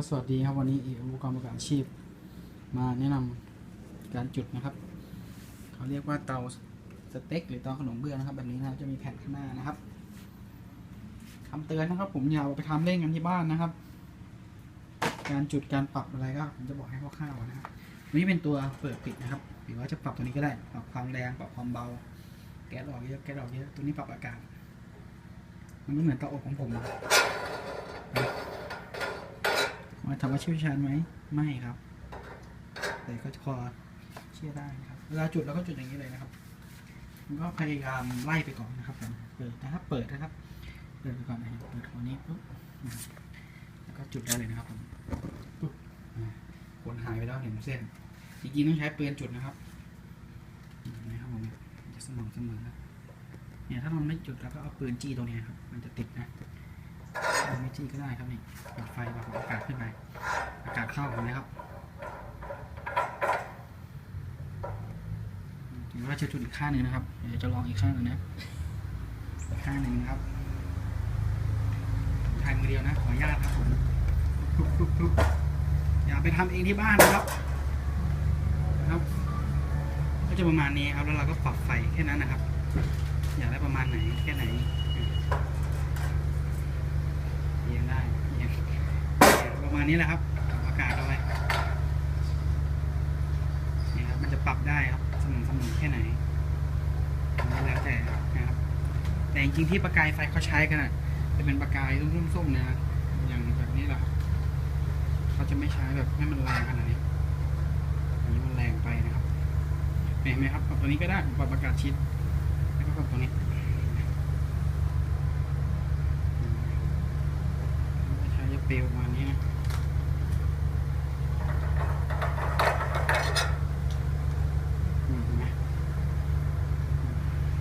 ก็สวัสดีครับวันนี้อิอุปกรณ์ประกอบอาชีพ มาแนะนำการจุดนะครับ เขาเรียกว่าเตาสเต็กหรือเตาขนมเบื้องนะครับ แบบนี้นะจะมีแผ่นข้างหน้านะครับคำเตือนนะครับ ผมอย่าไปทำเล่นกันที่บ้านนะครับ การจุดการปรับอะไรก็ผมจะบอกให้คร่าวๆนะครับนนี้เป็นตัวเปิดปิดนะครับ หรือว่าจะปรับตัวนี้ก็ได้ปรับความแรงปรับความเบา แก๊สออกเยอะแก๊สออกเยอะตัวนี้ปรับอากาศมันไม่เหมือนเตาอบของผมนะ มาถามว่าเชี่ยวชาญไหมไม่ครับ แต่ก็พอเชื่อได้นะครับเวลาจุดเราก็จุดอย่างนี้เลยนะครับมันก็พยายามไล่ไปก่อนนะครับผมเปิดนะครับเปิดนะครับเปิดไปก่อนนะครับเปิดตัวนี้ปุ๊บแล้วก็จุดได้เลยนะครับผมปุ๊บอ่าขนหายไปแล้วเห็นเส้นจริงๆต้องใช้ปืนจุดนะครับนะครับผมจะสม่ำเสมอเนี่ยถ้าเราไม่จุดแล้วก็เอาปืนจี้ตรงนี้ครับ มันจะติดนะไม่จี้ก็ได้ครับนี่ปิดไฟปิดอากาศ ขึ้นไปอากาศเข้าเห็นไหมครับถึงว่าจะจุดอีกข้างหนึ่งนะครับ เดี๋ยวจะลองอีกข้างหนึ่งนะอีกข้างหนึ่งนะครับถ่ายมือเดียวนะ ขออนุญาตครับผมทุบปุ๊บปุ๊บอย่าไปทำเองที่บ้านนะครับนะครับ ก็จะประมาณนี้ครับ แล้วเราก็ปรับไฟแค่นั้นนะครับ อยากได้ประมาณไหนแค่ไหนเอียงได้เอียงประ มาณนี้แหละครับปรับอากาศเอาไว้นี่ครับมันจะปรับได้ครับสม่ำเสมอแค่ไหนอันนี้แล้วแต่นะครับ แต่จริงๆที่ประกายไฟเขาใช้กันอะจะเป็นประกายส้มๆๆนะอย่างแบบนี้แหละครับเขาจะไม่ใช้แบบให้มันแรงขนาดนี้อันนี้มันแรงไปนะครับเห็นไหมครับปรับตัวนี้ก็ได้ปรับอากาศชิดแล้วก็ปรับตัวนี้ใช้เปลวประมาณนี้นะอืมเห็นไหม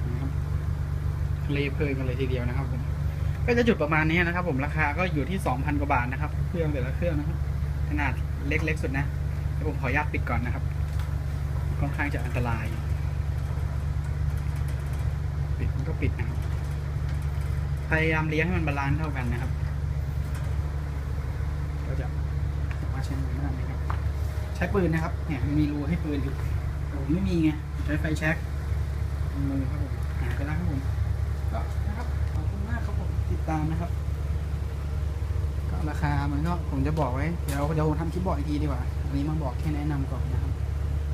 นะครับ เลเพลิงกันเลยทีเดียวนะครับผมก็จะจุดประมาณนี้นะครับ ผมราคาก็อยู่ที่2,000กว่าบาทนะครับเครื่องแต่ละเครื่องนะครับขนาดเล็กๆสุดนะเดี๋ยวผมขออนุญาตปิดก่อนนะครับ ค่อนข้างจะอันตราย ปิดมันก็ปิดนะครับ พยายามเลี้ยงให้มันบาลานซ์เท่ากันนะครับ ก็จะมาใช้มือได้นะครับ ใช้ปืนนะครับ เนี่ยมันมีรูให้ปืนอยู่ผมไม่มีไงใช้ไฟแช็กมือ ตามนะครับ ก็ราคามันก็ผมจะบอกไว้ เดี๋ยวเดี๋ยวผมทำคลิปบอกอีกทีดีกว่า อันนี้มาบอกแค่แนะนำก่อนนะครับ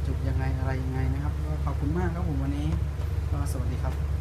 จุดยังไงอะไรยังไงนะครับก็ขอบคุณมากครับผมวันนี้ก็สวัสดีครับ